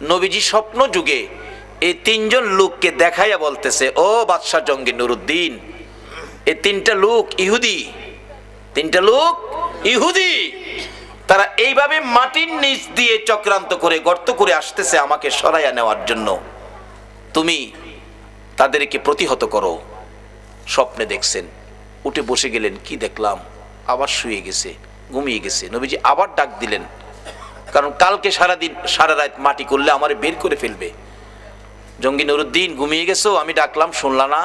নবীজি স্বপ্ন যুগে এই তিনজন লোককে দেখাইয়া বলতেছে, ও বাদশাহ জঙ্গি নুরুদ্দিন এই তিনটা লোক ইহুদি, তিনটা লোক ইহুদি। তারা এইভাবে মাটির নিচ দিয়ে চক্রান্ত করে, গর্ত করে আসতেছে আমাকে সরাইয়া নেওয়ার জন্য। তুমি তাদেরকে প্রতিহত করো। স্বপ্নে দেখছেন, উঠে বসে গেলেন, কি দেখলাম? আবার শুয়ে গেছে, ঘুমিয়ে গেছে। নবীজি আবার ডাক দিলেন কারণ কালকে সারাদিন সারা রাত মাটি করলে আমার বের করে ফেলবে। জঙ্গি নুরুদ্দিন, ঘুমিয়ে গেছো? আমি ডাকলাম, শুনলা না?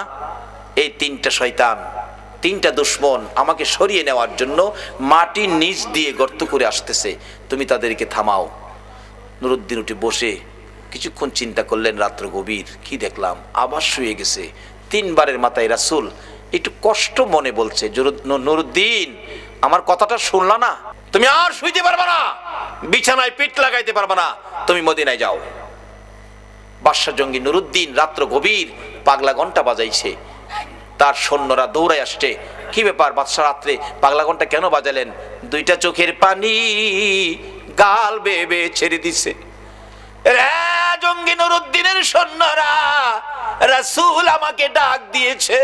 এই তিনটা শয়তান, তিনটা দুশ্মন আমাকে সরিয়ে নেওয়ার জন্য মাটির নিচ দিয়ে গর্ত করে আসতেছে। তুমি তাদেরকে থামাও। নুরুদ্দিন উঠে বসে কিছুক্ষণ চিন্তা করলেন, রাত্র গভীর, কি দেখলাম? আবার শুয়ে গেছে। তিনবারের মাথায় রাসুল একটু কষ্ট মনে বলছে নুরুদ্দিন, আমার কথাটা শুনলা না? তুমি আর শুইতে পারবা না! বিছানায় পিঠ লাগাইতে পারবা না। তুমি মদিনায় যাও। বাদশাহ জঙ্গি নুরুদ্দিন রাত্র গভীর পাগলা ঘণ্টা বাজাইছে। তার সৈন্যরা দৌড়াই আসছে। কি ব্যাপার বাদশাহ রাত্রে পাগলা ঘণ্টা কেন বাজালেন? দুইটা চোখের পানি গাল বেয়ে ছেড়ে দিছে। জঙ্গি নুরুদ্দিনের সৈন্যরা রাসূল আমাকে ডাক দিয়েছে।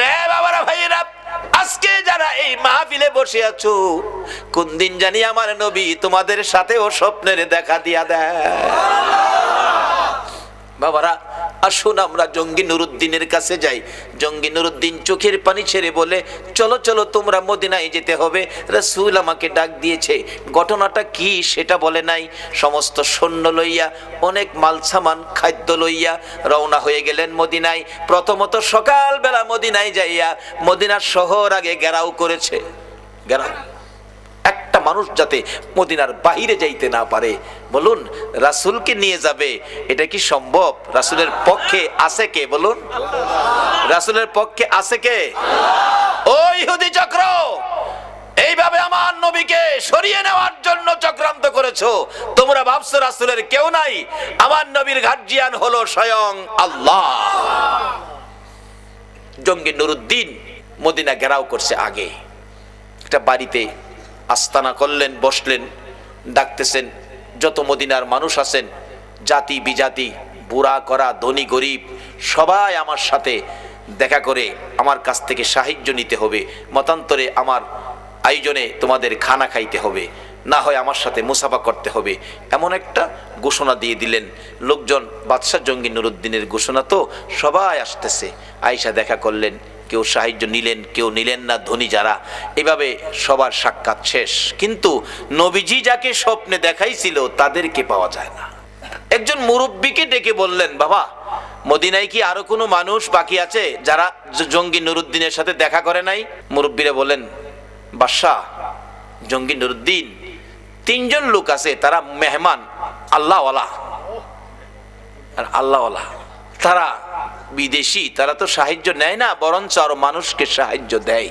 রে বাবারা ভাইরা আজকে যারা এই মাহফিলে বসে আছো, কোন দিন জানি আমার নবী তোমাদের সাথেও স্বপ্নের দেখা দিয়া দেয়। বাবারা আসুন আমরা জঙ্গি নুরুদ্দিনের কাছে যাই। জঙ্গি নুরুদ্দিন চোখের পানি ছেড়ে বলে, চলো চলো, তোমরা মদিনায় যেতে হবে। রাসূল আমাকে ডাক দিয়েছে, ঘটনাটা কি সেটা বলে নাই? সমস্ত সৈন্য লইয়া, অনেক মাল সামান খাদ্য লইয়া রওনা হয়ে গেলেন মদিনায়। প্রথমত সকালবেলা মদিনায় যাইয়া মদিনার শহর আগে গেরাও করেছে। ঘেরাও। একটা মানুষ যাতে মদিনার বাহিরে যাইতে না পারে। বলুন রাসূলকে নিয়ে যাবে? এটা কি সম্ভব? রাসুলের পক্ষে আছে কে? বলুন। রাসূলের পক্ষে আছে কে? ও ইহুদি চক্র! এইভাবে আমার নবীকে সরিয়ে নেওয়ার জন্য চক্রান্ত করেছ। তোমরা ভাবছ রাসুলের কেউ নাই? আমার নবীর গার্জিয়ান হলো স্বয়ং আল্লাহ। জঙ্গি নুরুদ্দিন মদিনা ঘেরাও করছে আগে। একটা বাড়িতে আস্তানা করলেন, বসলেন, ডাকতেছেন, যত মদিনার মানুষ আছেন, জাতি বিজাতি, বুড়া করা, ধনী গরিব, সবাই আমার সাথে দেখা করে আমার কাছ থেকে সাহায্য নিতে হবে। মতান্তরে আমার আয়োজনে তোমাদের খানা খাইতে হবে। না হয় আমার সাথে মুসাফা করতে হবে। এমন একটা ঘোষণা দিয়ে দিলেন। লোকজন, বাদশাহ জঙ্গি নুরুদ্দিনের ঘোষণা তো সবাই আসতেছে। আয়সা দেখা করলেন কেউ সাহায্য নিলেন, কেউ নিলেন না, ধনী যারা। এভাবে সবার সাক্ষাৎ শেষ। কিন্তু নবীজি যাকে স্বপ্নে দেখাইছিল, তাদেরকে পাওয়া যায় না। একজন মুরব্বীকে ডেকে বললেন, বাবা, মদিনায় কি আরও কোনো মানুষ বাকি আছে যারা জঙ্গি নুরুদ্দিনের সাথে দেখা করে নাই? মুরব্বীরা বলেন বাদশাহ, জঙ্গি নুরুদ্দিন, তিনজন লোক আছে, তারা মেহমান, আল্লাহওয়ালা। আর আল্লাহওয়ালা। তারা বিদেশি, তারা তো সাহায্য নেয় না, বরঞ্চ আরও মানুষকে সাহায্য দেয়।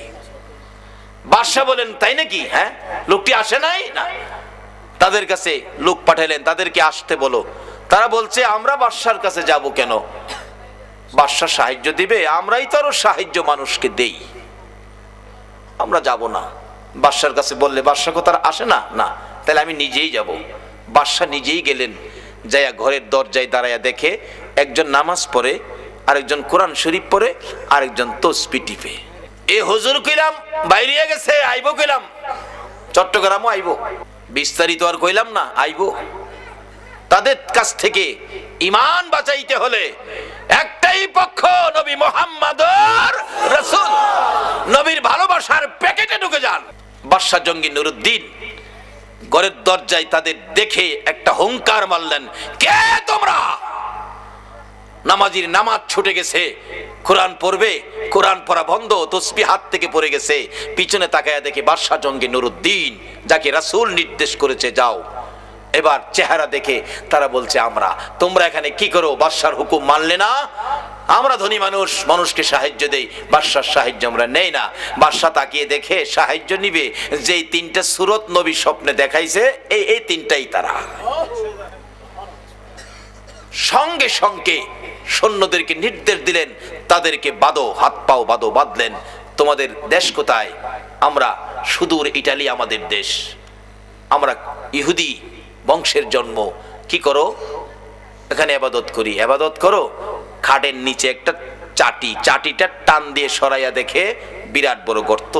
বাদশাহ বলেন, তাই নাকি? হ্যাঁ? লোকটি আসে নাই? না। তাদের কাছে লোক পাঠালেন তাদেরকে আসতে বলো। তারা বলছে, আমরা বাদশার কাছে যাব কেন? বাদশাহ সাহায্য দিবে, আমরাই তো আরও সাহায্য মানুষকে দেই। আমরা যাব না। বাদশার কাছে বললে বাদশাহ তার আসে না? না, তাহলে আমি নিজেই যাব। বাদশাহ নিজেই গেলেন, যাইয়া ঘরের দরজায় দাঁড়াইয়া দেখে একজন নামাজ পড়ে আরেকজন কোরআন শরীফ পরে আরেকজন তসবি টিপে। এ হজুর কইলাম, বাইরে গেছে, আইবো কইলাম। চট্টগ্রামও আইবো। বিস্তারিত আর কইলাম না, আইবো। তাদের কাছ থেকে ইমান বাঁচাইতে হলে একটাই পক্ষ নবী মোহাম্মদ রসুল। নবীর ভালোবাসার প্যাকেটে ঢুকে যান। বাদশাহ জঙ্গি নুরুদ্দিন ঘরের দরজায় তাদের দেখে একটা হুঙ্কার মারলেন, কে তোমরা? নামাজির নামাজ ছুটে গেছে। কোরআন পড়বে, কোরআন পড়া বন্ধ, তসবি হাত থেকে পড়ে গেছে। পিছনে তাকায়া দেখে বাদশাহ জঙ্গি নুরুদ্দিন, যাকে রাসূল নির্দেশ করেছে, যাও। এবার চেহারা দেখে তারা বলছে, আমরা, তোমরা এখানে কি করো? বাদশার হুকুম মানলে না? আমরা ধনী মানুষ, মানুষকে সাহায্য দেই। বাদশার সাহায্য আমরা নেই না। বাদশা তাকিয়ে দেখে, সাহায্য নিবে। যেই তিনটা সুরত নবী স্বপ্নে দেখাইছে, এই এই তিনটাই তারা। সঙ্গে সঙ্গে সৈন্যদেরকে নির্দেশ দিলেন, তাদেরকে বাদো, হাত পাও বাদো বাঁধলেন, তোমাদের দেশ কোথায়? আমরা সুদূর ইটালি আমাদের দেশ। আমরা ইহুদি বংশের জন্ম। কি করো? এখানে আবাদত করি। আবাদত করো? খাটের নিচে একটা চাটি, চাটিটা টান দিয়ে সরাইয়া দেখে বিরাট বড় গর্ত।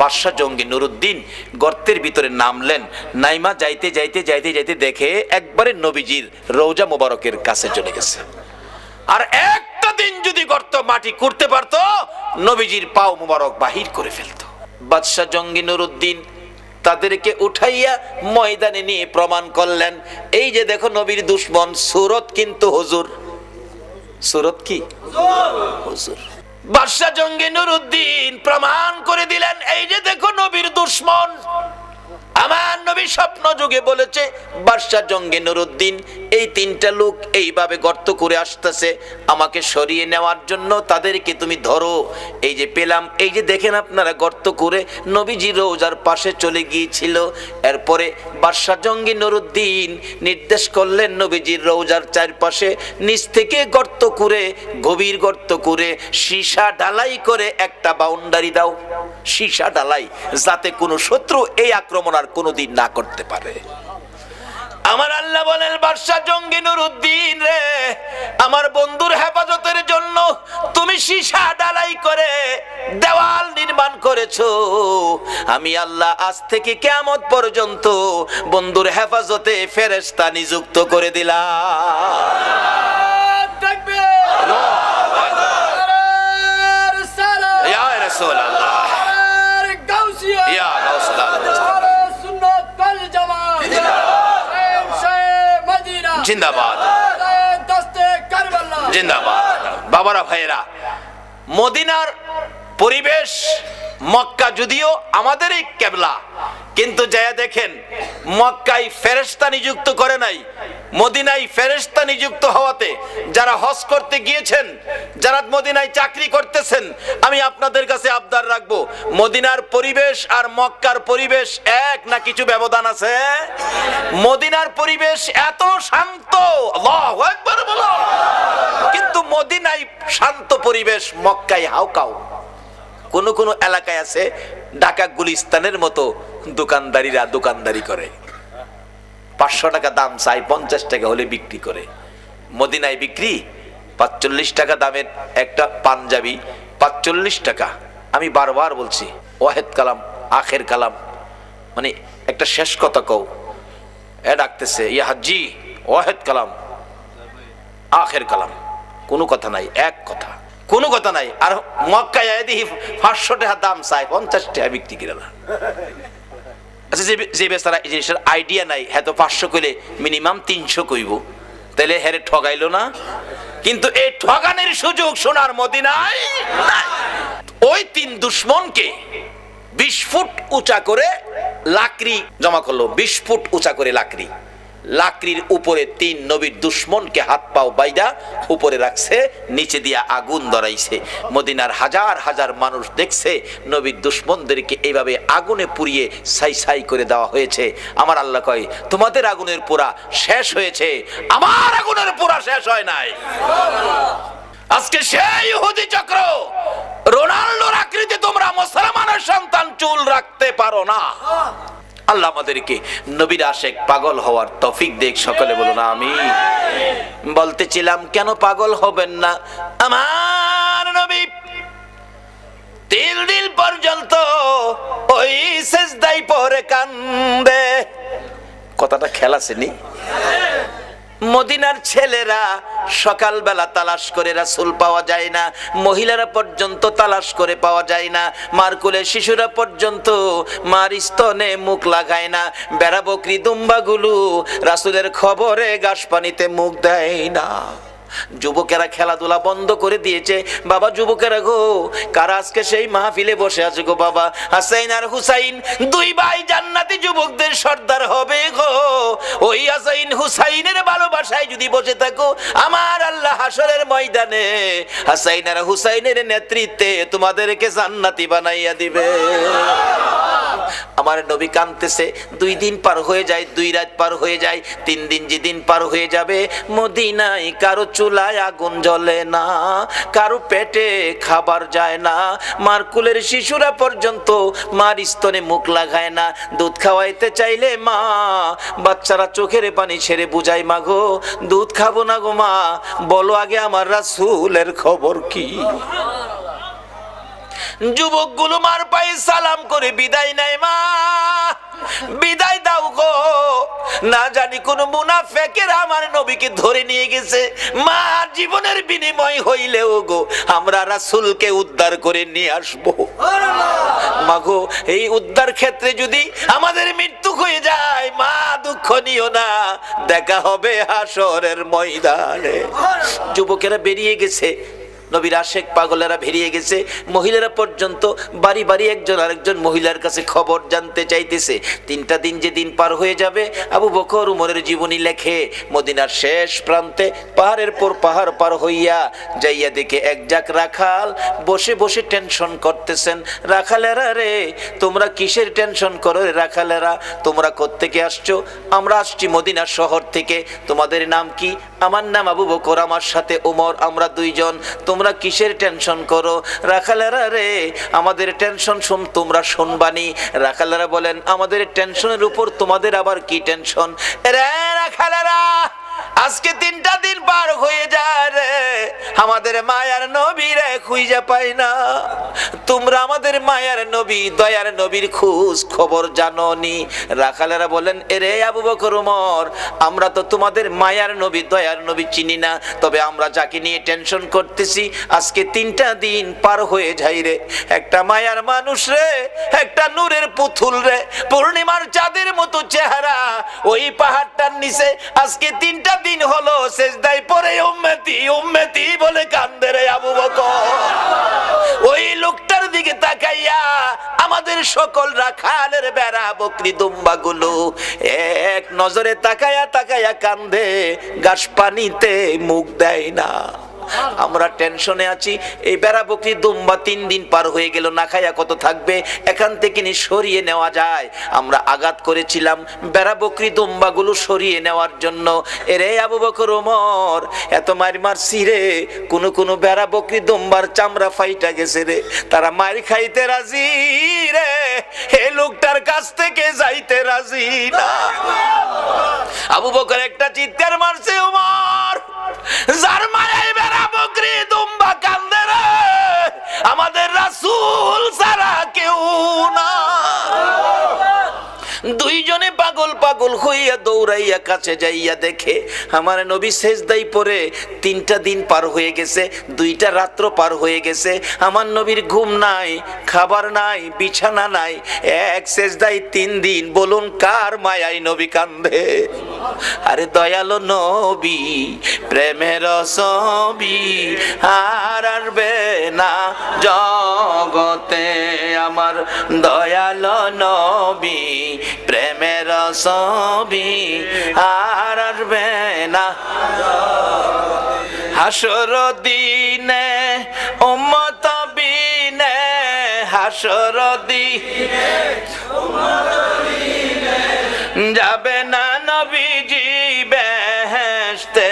বাদশাহ জঙ্গি নুরুদ্দিন গর্তের ভিতরে নামলেন। নাইমা যাইতে যাইতে যাইতে যাইতে দেখে একবারে নবীজির রৌজা মোবারকের কাছে চলে গেছে। আর একটা দিন যদি গর্ত মাটি করতে পারতো, নবীজির পাও মোবারক বাহির করে ফেলতো। বাদশাহ জঙ্গি নুরুদ্দিন তাদেরকে উঠাইয়া ময়দানে নিয়ে প্রমাণ করলেন, এই যে দেখো নবীর দুশ্মন, সুরত কিন্তু হুজুর। সুরত কি? হুজুর। বাদশাহ জঙ্গি নুরুদ্দিন প্রমাণ করে দিলেন এই যে দেখো নবীর দুশ্মন। আমার নবী স্বপ্ন যুগে বলেছে বাদশাহ জঙ্গে নুরুদ্দিন, এই তিনটা লোক এইভাবে গর্ত করে আসতেছে, আমাকে সরিয়ে নেওয়ার জন্য তাদেরকে তুমি ধরো। এই যে পেলাম, এই যে দেখেন আপনারা গর্ত করে নবীজি রোজার পাশে চলে গিয়েছিল। এরপরে বাদশাহ জঙ্গি নুরুদ্দিন নির্দেশ করলেন নবীজির রোজার চারপাশে নিচ থেকে গর্ত করে, গভীর গর্ত করে সীসা ঢালাই করে একটা বাউন্ডারি দাও। সীসা ঢালাই, যাতে কোনো শত্রু এই আক্রমণ আর কোনোদিন না করতে পারে। আমার আল্লাহ বলেন বাদশাহ জঙ্গি নুরুদ্দিন রে আমার বন্ধুর হেফাজতের জন্য তুমি সীসা ডালাই করে দেওয়াল নির্মাণ করেছ। আমি আল্লাহ আজ থেকে কেমত পর্যন্ত বন্ধুর হেফাজতে ফেরেস্তা নিযুক্ত করে দিলাম ইয়া রাসূলুল্লাহ ইয়া রাসূলুল্লাহ জিন্দাবাদ। জিন্দাবাদ। বাবারা ভাইয়েরা মদিনার পরিবেশ মক্কা যদিও আমাদেরই কেবলা কিন্তু যায়া দেখেন মক্কাই ফেরেস্তা নিযুক্ত করে নাই। মদিনায় ফেরেস্তা নিযুক্ত হওয়াতে যারা হজ করতে গিয়েছেন, যারা মদিনায় চাকরি করতেছেন, আমি আপনাদের কাছে আবদার রাখব, মদিনার পরিবেশ আর মক্কার পরিবেশ এক না কিছু ব্যবধান আছে? মদিনার পরিবেশ এত শান্ত কিন্তু মদিনায় শান্ত পরিবেশ মক্কায় হাউকাও কোন কোন এলাকায় আছে ঢাকা গুলিস্তানের মতো দোকানদারিরা দোকানদারি করে। পাঁচশো টাকা দাম চাই, পঞ্চাশ টাকা হলে বিক্রি করে। মদিনায় বিক্রি, পাঁচচল্লিশ টাকা দামের একটা পাঞ্জাবি, পাঁচচল্লিশ টাকা। আমি বারবার বলছি, ওয়াহেদ কালাম, আখের কালাম। মানে একটা শেষ কথা কও। এ ডাকতেছে, ইয়া হাজি ওয়াহেদ কালাম, আখের কালাম। কোনো কথা নাই, এক কথা। কোনো কথা নাই। আর মক্কায় দেখি পাঁচশো টাকা দাম চাই পঞ্চাশ টাকা বিক্রি করে না আচ্ছা যে যে বেচারা জিনিসের আইডিয়া নাই হ্যাঁ তো পাঁচশো কইলে মিনিমাম তিনশো কইব। তাহলে হ্যারে ঠগাইলো না। কিন্তু এই ঠগানের সুযোগ সোনার মদিনায়। ওই তিন দুশ্মনকে বিশ ফুট উঁচা করে লাকড়ি জমা করল, বিশ ফুট উঁচা করে লাকড়ি। লাকড়ির উপরে তিন নবীর দুশ্মনকে হাত পাও বাইদা, উপরে রাখছে, নিচে দিয়া আগুন ধরাইছে। মদিনার হাজার হাজার মানুষ দেখছে, নবীর দুশ্মনদেরকে এইভাবে আগুনে পুড়িয়ে সাই সাই করে দেওয়া হয়েছে। আমার আল্লাহ কয়, তোমাদের আগুনের পোড়া শেষ হয়েছে, আমার আগুনের পোড়া শেষ হয় নাই। আজকে সেই ইহুদি চক্র, রোনাল্ডোর আকৃতি তোমরা মুসলমানের সন্তান চুল রাখতে পারো না। আল্লাহ আমাদেরকে নবীর আশেক পাগল হওয়ার তফিক দেখ সকলে বলুন আমি বলতেছিলাম, কেন পাগল হবেন না? আমার নবী তিল দিল পর্যন্ত ওই শেষদাই পরে কান্দে। কথাটা খেলাছেনি মদিনার ছেলেরা সকালবেলা তালাশ করে রাসুল পাওয়া যায় না, মহিলারা পর্যন্ত তালাশ করে পাওয়া যায় না মারকুলে শিশুরা পর্যন্ত মার স্তনে মুখ লাগায় না বেড়া বকরি দুম্বাগুলো রাসুলের খবরে গাছ পানিতে মুখ দেয় না। যুবকেরা খেলাধুলা বন্ধ করে দিয়েছে। বাবা যুবকেরা গো, কারা আজকে সেই মাহফিলে বসে আছে গো বাবা? হাসাইন আর হুসাইন, দুই ভাই জান্নাতি যুবকদের সর্দার হবে গো। ওই হাসাইন হুসাইনের ভালোবাসায় যদি বসে থাকো, আমার আল্লাহ হাসরের ময়দানে, হাসাইন আর হুসাইনের নেতৃত্বে তোমাদেরকে জান্নাতি বানাইয়া দিবে। আমার নবী কানতেছে দুই দিন পার হয়ে যায়, দুই রাত পার হয়ে যায়, তিন দিন যেদিন পার হয়ে যাবে, মদিনায় কারও চুলায় আগুন জ্বলে না, কারও পেটে খাবার যায় না, মারকুলের শিশুরা পর্যন্ত মার স্তনে মুখ লাগায় না, দুধ খাওয়াইতে চাইলে মা, বাচ্চারা চোখের পানি ছেড়ে বুঝাই মাগো দুধ খাব না গো মা, বলো আগে আমার রাসূলের খবর কি? যুবকগুলো মার পায়ে সালাম করে, বিদায় নেয় মা, বিদায় দাও গো। না জানি কোন মুনাফেকের আমার নবীকে ধরে নিয়ে গেছে। মা, জীবনের বিনিময় হইলেও গো, আমরা রাসুলকে উদ্ধার করে নিয়ে আসব। মাগো এই উদ্ধার ক্ষেত্রে যদি আমাদের মৃত্যু হয়ে যায়, মা, দুঃখ নিও না। দেখা হবে হাসরের ময়দানে। যুবকেরা বেরিয়ে গেছে। নবীর আশেক পাগলেরা বেরিয়ে গেছে। মহিলারা পর্যন্ত বাড়ি বাড়ি একজন আরেকজন মহিলার কাছে খবর জানতে চাইতেছে। তিনটা দিন যে দিন পার হয়ে যাবে, আবু বকর উমরের জীবনী লেখে, মদিনার শেষ প্রান্তে পাহাড়ের পর পাহাড় পার হইয়া যাইয়া দেখে এক জাক রাখাল বসে বসে টেনশন করতেছেন, রাখালেরা রে, তোমরা কিসের টেনশন করো রে রাখালেরা? তোমরা কোত্থেকে আসছো? আমরা আসছি মদিনা শহর থেকে। তোমাদের নাম কি? আমার নাম আবু বকর, আমার সাথে ওমর আমরা দুইজন। তোমরা কিসের টেনশন করো? রাখালেরা রে, আমাদের টেনশন শুন, তোমরা শুনবানি। রাখালেরা বলেন, আমাদের টেনশনের উপর তোমাদের আবার কি টেনশন? রে রাখালেরা! আজকে তিনটা দিন পার হয়ে যায় রে। আমাদের মায়ার নবী রে খুঁজে পাই না। তোমরা আমাদের মায়ার নবী, দয়ার নবীর খোঁজ খবর জানো নি রাখালেরা বলেন, এরে আবু বকর উমর আমরা তো তোমাদের মায়ার নবী, দয়ার নবী চিনি না। তবে আমরা যাকে নিয়ে টেনশন করতেছি, আজকে তিনটা দিন পার হয়ে যাই রে। একটা মায়ার মানুষ রে, একটা নূরের পুতুল রে। পূর্ণিমার চাঁদের মতো চেহারা, ওই পাহাড়টার নিচে আজকে তিনটা দিন হলো সেজদাই পরে উম্মেতি উম্মেতি বলে কান্দে রে আবু ওই লোকটার দিকে তাকাইয়া আমাদের সকল রাখালের বেড়া, বকরি দুম্বা গুলো এক নজরে তাকায়া তাকায়া কান্দে, গাছ পানিতে মুখ দেয় না। আমরা টেনশনে আছি, এই বেড়া বকরি দুম্বা তিন দিন পার হয়ে গেল, না খাইয়া কত থাকবে? এখান থেকে নি সরিয়ে নেওয়া যায়। আমরা আঘাত করেছিলাম বেড়া বকরি দুম্বা গুলো সরিয়ে নেওয়ার জন্য। এরে আবু বকর ওমর, এত মার মারছি রে, কোন কোন বেড়া বকরি দুম্বার চামড়া ফাইটা গেছে রে। তারা মার খাইতে রাজি রে হে লোকটার কাছ থেকে যাইতে রাজি না। আবু বকর একটা চিৎকার মারছে, ওমর, যার মায়াই আমাদের রাসুল সারা কেউ না। দুইজনে পাগল পাগল হইয়া দৌড়াইয়া কাছে যাইয়া দেখে আমার নবী শেষদাই পরে তিনটা দিন পার হয়ে গেছে, দুইটা রাত্র পার হয়ে গেছে। আমার নবীর ঘুম নাই, খাবার নাই, বিছানা নাই। এক শেষদাই তিন দিন, বলুন কার মায়াই নবী কান্দে? আরে দয়ালো নবী, প্রেমের ছবি আর আসবে না জগতে। আমার দয়ালো নবী প্রেমের ছবি আর না। হাসর দিনে, উম্মত বিনে, হাসর দিনে, যাবে না নবীজি বেহেশতে,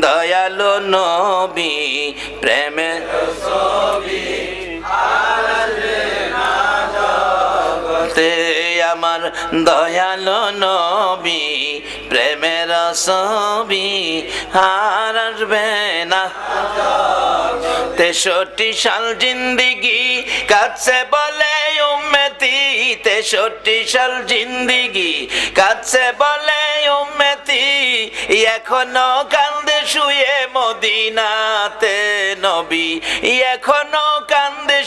দয়ালো নবী প্রেমে। তে আমার দয়ালো নবী, প্রেমের ছবি আসবে না। তেষট্টি সাল জিন্দিগি কাছে বলে উম্মতি, তেষট্টি সাল জিন্দিগি কাছে বলে উম্মতি, এখনও কান্দে শুয়ে মদিনাতে নবী, এখনও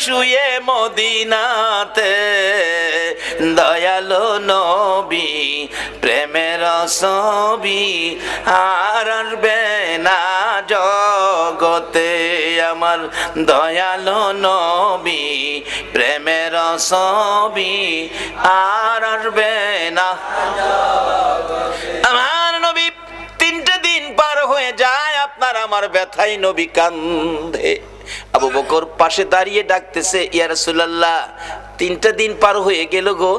শুয়ে মদিনাতে, দয়ালো নবী, প্রেমের ছবি আর আসবে না জগতে আমার দয়ালো নবী, প্রেমের ছবি আর আসবে না আমার ব্যথাই নবী কান্ধে আবু বকর পাশে দাঁড়িয়ে ডাকতেছে, ইয়া রাসূলুল্লাহ, তিনটা দিন পার হয়ে গেল গো,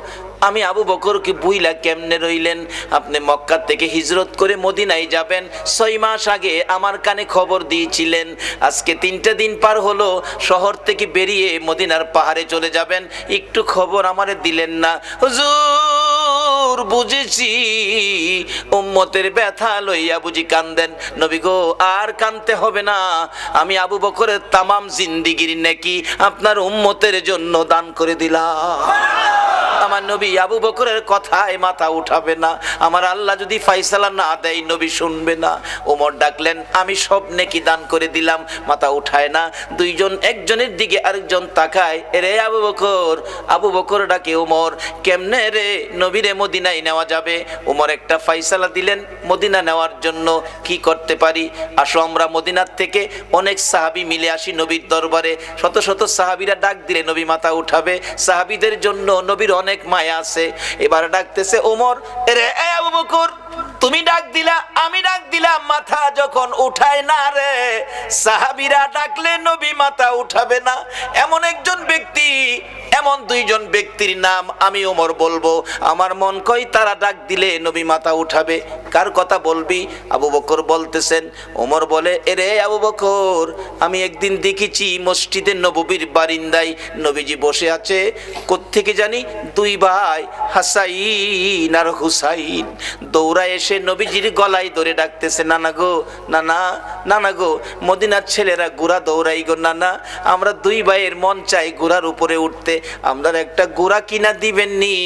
আমি আবু বকরকে বুইলা কেমনে রইলেন? আপনি মক্কা থেকে হিজরত করে মদিনায় যাবেন। ছয় মাস আগে আমার কানে খবর দিয়েছিলেন, আজকে তিনটা দিন পার হলো, শহর থেকে বেরিয়ে মদিনার পাহাড়ে চলে যাবেন। একটু খবর আমারে দিলেন না। হুজুর বুঝেছি। উম্মতের ব্যথা লইয়া বুঝি কান্দেন। নবী গো, আর কানতে হবে না। আমি আবু বকরের তামাম জিন্দিগির নাকি আপনার উম্মতের জন্য দান করে দিলাম। আমার নবী আবু বকরের কথায় মাথা উঠাবে না। আমার আল্লাহ যদি ফাইসালা না দেয়, নবী শুনবে না। ওমর ডাকলেন, আমি সব নেকি দান করে দিলাম। মাথা উঠায় না। দুইজন একজনের দিকে আরেকজন তাকায় রে আবু বকর আবু বকর ডাকে ওমর, কেমনে রে নবীরে মদিনায় নেওয়া যাবে। ওমর একটা ফাইসালা দিলেন, মদিনা নেওয়ার জন্য কি করতে পারি? আসো আমরা মদিনার থেকে অনেক সাহাবি মিলে আসি নবীর দরবারে। শত শত সাহাবিরা ডাক দিলে নবী মাথা উঠাবে। সাহাবিদের জন্য নবীর অনেক মায়া আছে। এবার ডাকতেছে ওমর রে বকর, তুমি ডাক দিলা, আমি ডাক দিলাম, মাথা যখন উঠায় না রে। সাহাবিরা ডাকলে নবী মাথা উঠাবে না। এমন একজন ব্যক্তি এমন দুইজন ব্যক্তির নাম আমি ওমর বলব। আমার মন কই তারা ডাক দিলে নবী মাথা উঠাবে। কার কথা বলবি? আবু বকর বলতেছেন, ওমর বলে, এরে আবু বকর, আমি একদিন দেখেছি মসজিদে নববীর বারিন্দায় নবীজি বসে আছে। কোত্থেকে জানি? দুই ভাই, হাসাইন আর হুসাইন। দৌড়া এসে নবীজির গলায় ধরে ডাকতেছে, নানা গো, নানা নানা গো, মদিনার ছেলেরা গুড়া দৌড়াই গো, নানা। আমরা দুই ভাইয়ের মন চাই গুড়ার উপরে উঠতে। আমরা একটা গুড়া কিনা দিবেননি,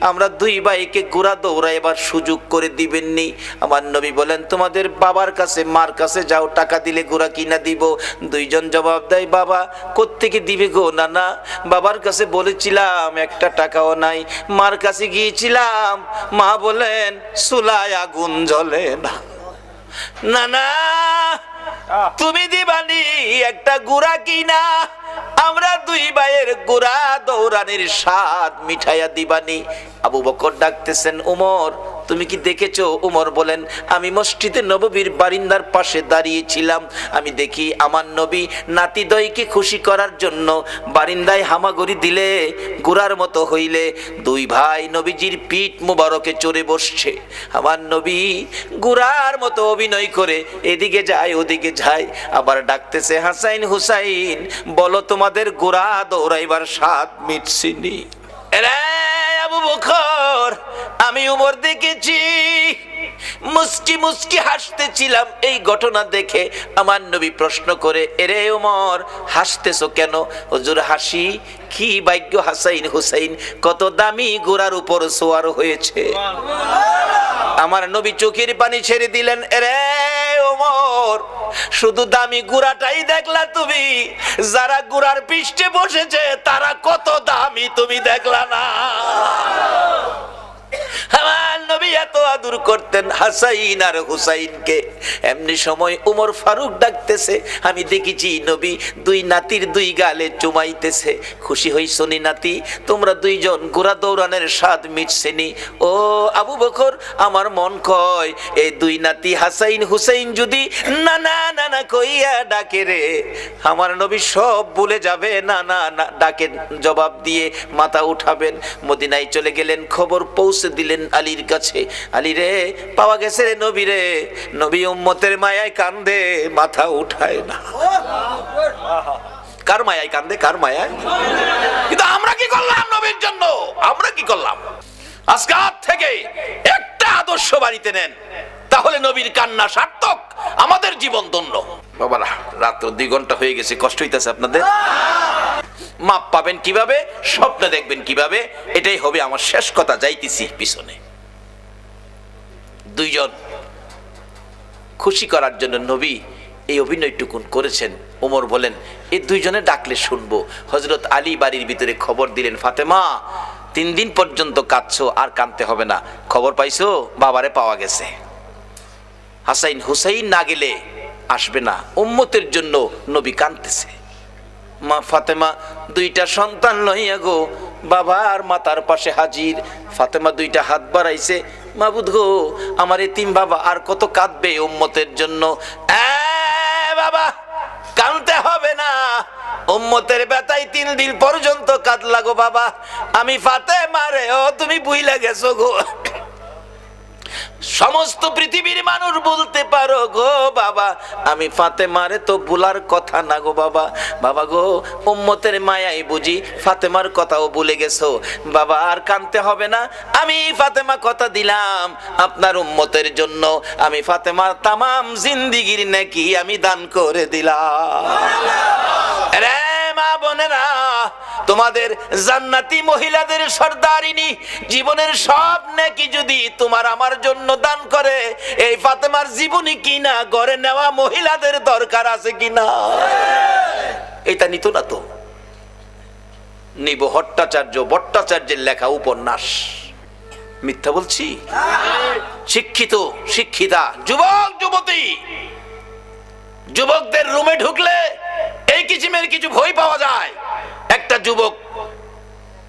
আমরা দুই ভাইকে গুড়া দৌড়া এবার সুযোগ করে দিবেননি। আমার নবী বলেন, তোমাদের বাবার কাছে, মার কাছে যাও, টাকা দিলে গুড়া কিনা দিব। দুইজন জবাব দেয়, বাবা, কোত্থেকে দিবে গো নানা? বাবার কাছে বলেছিলাম, একটা টাকাও নাই। মার কাছে গিয়েছিলাম, মা বলেন, সুলায় আগুন জ্বলে না। না না তুমি দিবানি একটা গুড়া কিনা? আমরা দুই ভাইয়ের গুড়া দৌড়ানির স্বাদ মিঠাইয়া দিবানি। আবু বকর ডাকতেছেন, উমর তুমি কি দেখেছ? উমর বলেন, আমি মসজিদে নববীর বারিন্দার পাশে দাঁড়িয়েছিলাম। আমি দেখি আমার নবী নাতিদয়কে খুশি করার জন্য বারিন্দায় হামাগুড়ি দিলে, গুড়ার মতো হইলে। দুই ভাই নবীজির পিঠ মুবারকে চড়ে বসছে। আমার নবী গুড়ার মতো অভিনয় করে এদিকে যায়, ওদিকে যায়। আবার ডাকতেছে, হাসাইন হুসাইন, বলো তোমাদের গোড়া দৌড়াইবার স্বাদ মিটছিনি এরে আবু বকর আমি উমর দেখেছি। মুস্কি মুস্কি হাসতেছিলাম এই ঘটনা দেখে। আমার নবী প্রশ্ন করে এরে উমর হাসতেছো কেন? হুজুর হাসি? কি ভাগ্য হাসাইন হুসাইন কত দামি গোড়ার উপর সোয়ার হয়েছে। আমার নবী চোখের পানি ছেড়ে দিলেন রে ওমর। শুধু দামি গুড়াটাই দেখলা তুমি, যারা গুড়ার পৃষ্ঠে বসেছে, তারা কত দামি তুমি দেখলা না। আমার নবী এত আদর করতেন হাসাইন আর হুসাইনকে। এমনি সময় উমর ফারুক ডাকতেছে, আমি দেখেছি নবী দুই নাতির দুই গালে চুমাইতেছে। খুশি হইছ নি নাতি? তোমরা দুইজন গোড়া দৌড়ানের স্বাদ মিটছেনি ও আবু বকর, আমার মন কয় এই দুই নাতি হাসাইন হুসাইন যদি না না না না কইয়া ডাকে রে, আমার নবী সব ভুলে যাবে। না না না ডাকে জবাব দিয়ে মাথা উঠাবেন। মদিনায় চলে গেলেন, খবর পৌঁছে দিলেন আলীর কাছে। আলী রে, পাওয়া গেছে রে নবী রে। নবী উম্মতের মায়ায় কান্দে, মাথা উঠায় না। কার মায়ায় কান্দে, কার মায়ায়? কিন্তু আমরা কি করলাম নবীর জন্য? আমরা কি করলাম? আজকে আজ থেকে একটা আদর্শ বাড়িতে নেন। তাহলে নবীর কান্না সার্থক, আমাদের জীবন ধন্য। বাবারা, রাত্র দুই ঘণ্টা হয়ে গেছে, কষ্ট হইতেছে আপনাদের? মাপ পাবেন কীভাবে, স্বপ্ন দেখবেন কীভাবে, এটাই হবে আমার শেষ কথা, যাইতেছি পিছনে। দুইজন। খুশি করার জন্য নবী এই অভিনয়টুকুন করেছেন। ওমর বলেন এই দুইজনে ডাকলে শুনব। হজরত আলী বাড়ির ভিতরে খবর দিলেন, ফাতেমা, তিন দিন পর্যন্ত কাঁদছো, আর কাঁদতে হবে না। খবর পাইছো? বাবারে পাওয়া গেছে। হাসাইন হুসাইন না গেলে আসবে না। উম্মতের জন্য নবী কাঁদতেছে। মা ফাতেমা, দুইটা সন্তান লইয়া গো। বাবা আর মাতার পাশে হাজির। ফাতেমা দুইটা হাত বাড়াইছে। মাবুদ গো, আমার এই তিন বাবা আর কত কাঁদবে উম্মতের জন্য। বাবা, কানতে হবে না। উম্মতের বেতাই তিন দিন পর্যন্ত কাঁদলা গো বাবা। আমি ফাতে মারে ও তুমি বুইলা গেছো গো। সমস্ত পৃথিবীর মানুষ বলতে পারো গো বাবা। আমি ফাতেমারে তো ভুলার কথা না গো বাবা। বাবা গো, উম্মতের মায়াই বুঝি ফাতেমার কথাও ভুলে গেছো। বাবা, আর কানতে হবে না। আমি ফাতেমা কথা দিলাম আপনার উম্মতের জন্য। আমি ফাতেমার তামাম জিন্দিগির নাকি আমি দান করে দিলাম। রে মা বোনেরা তোমাদের জান্নাতি মহিলাদের সর্দারিনী, জীবনের সব নাকি যদি তোমার আমার জন্য দান করে, এই ফাতেমার জীবনী কিনা, গড়ে নেওয়া মহিলাদের দরকার আছে কিনা? এটা নিত না তো। নিব ভট্টাচার্য ভট্টাচার্যের লেখা উপন্যাস। মিথ্যা বলছি? শিক্ষিত, শিক্ষিতা, যুবক, যুবতী। যুবকদের রুমে ঢুকলে এই কিচিমের কিছু ভয় পাওয়া যায়। একটা যুবক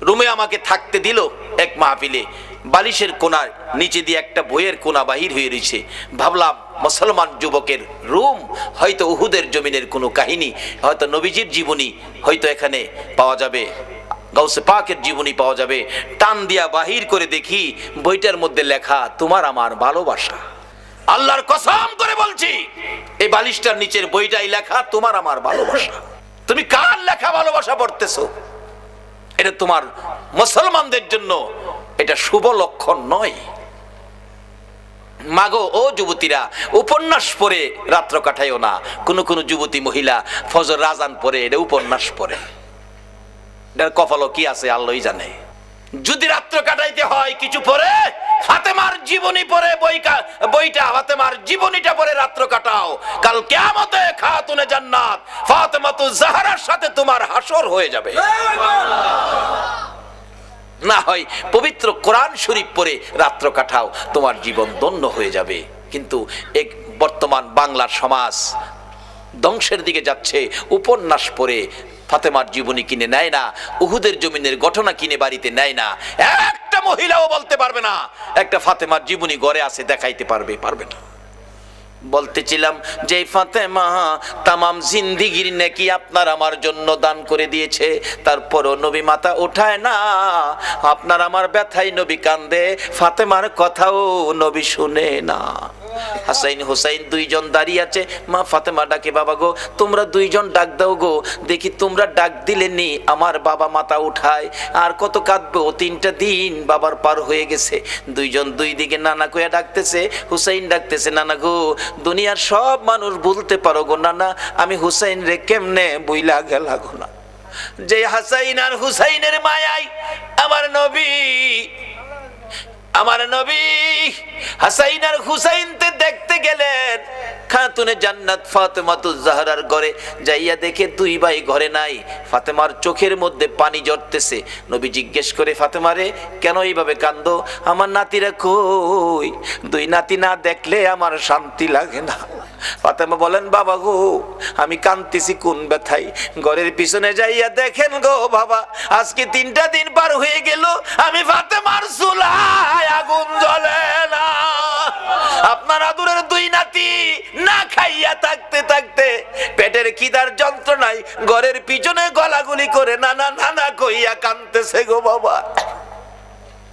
রুমে আমাকে থাকতে দিল এক মাহফিলে। বালিশের কোনার নিচে দিয়ে একটা বইয়ের কোনা বাহির হয়ে রয়েছে। ভাবলাম, মুসলমান যুবকের রুম, হয়তো উহুদের জমিনের কোনো কাহিনী, হয়তো নবীজির জীবনী হয়তো এখানে পাওয়া যাবে। গাউসে পাকের জীবনী পাওয়া যাবে। টান দিয়া বাহির করে দেখি, বইটার মধ্যে লেখা, তোমার আমার ভালোবাসা। আল্লাহর কসম করে বলছি, এই বালিশটার নিচের বইটাই লেখা, তোমার আমার ভালোবাসা। তুমি কার লেখা ভালোবাসা পড়তেছো? এটা তোমার মুসলমানদের জন্য এটা শুভ লক্ষণ নয়। মাগো, ও যুবতীরা, উপন্যাস পড়ে রাত্র কাটাইও না। কোনো কোনো যুবতী মহিলা ফজর রাজান পরে এটা উপন্যাস পড়ে। এটার কপালও কি আছে, আল্লাহই জানে। যদি রাত্র কাটাইতে হয়, কিছু পরে ফাতেমার জীবনী পরে বই কা- বইটা, ফাতেমার জীবনীটা পরে রাত্র কাটাও। কাল কেয়ামতে খাতুনে জান্নাত, ফাতেমাতু জাহরার সাথে তোমার হাসর হয়ে যাবে। না হয় পবিত্র কোরআন শরীফ পরে রাত্র কাটাও, তোমার জীবন ধন্য হয়ে যাবে। কিন্তু এক বর্তমান বাংলার সমাজ ধ্বংসের দিকে যাচ্ছে, উপন্যাস পড়ে ফাতেমার জীবনী কিনে নেয় না, উহুদের জমিনের ঘটনা কিনে বাড়িতে নেয় না। একটা মহিলাও বলতে পারবে না। একটা ফাতেমার জীবনী গড়ে আছে, দেখাইতে পারবে পারবে না। বলতেছিলাম, যে ফাতেমা, তামাম জিন্দিগির নাকি আপনার আমার জন্য দান করে দিয়েছে। তারপরও নবী মাতা ওঠায় না। আপনার আমার ব্যথাই নবী কান্দে। ফাতেমার কথাও নবী শুনে না। হাসাইন হুসাইন দুইজন দাঁড়িয়ে আছে। মা ফাতেমা ডাকে, বাবা গো, তোমরা দুইজন ডাক দাও গো। দেখি তোমরা ডাক দিলে নি, আমার বাবা মাতা উঠায়। আর কত কাঁদবে, তিনটা দিন বাবার পার হয়ে গেছে। দুইজন দুই দিকে নানা কইয়া ডাকতেছে, হুসাইন ডাকতেছে, নানা গো, দুনিয়ার সব মানুষ বলতে পারো গো, নানা, আমি হুসাইন রে কেমনে বইলা গেলা গো, না? যে হাসাইন আর হুসাইনের মায়াই, আমার নবী আমার নবী হাসাইন আর হুসাইনতে দেখতে গেলেন। খাতুনে জান্নাত ফাতেমাতুজ জাহরার ঘরে যাইয়া দেখে দুই ভাই ঘরে নাই। ফাতেমার চোখের মধ্যে পানি জড়তেছে। নবী জিজ্ঞেস করে ফাতেমারে কেন এইভাবে কান্দো? আমার নাতিরা কই? দুই নাতি না দেখলে আমার শান্তি লাগে না। ফাতেমা বলেন, বাবা গো, আমি কান্তিছি কোন ব্যথাই ঘরের পিছনে যাইয়া দেখেন গো বাবা, আজকে তিনটা দিন পার হয়ে গেল, আমি ফাতেমার চুলায় আগুন জ্বলে না। আপনার আদুরের দুই নাতি না খাইয়া থাকতে থাকতে পেটের কিদার যন্ত্রণায় ঘরের পিছনে গলাগুলি করে নানা নানা কইয়া কানতেছে গো বাবা।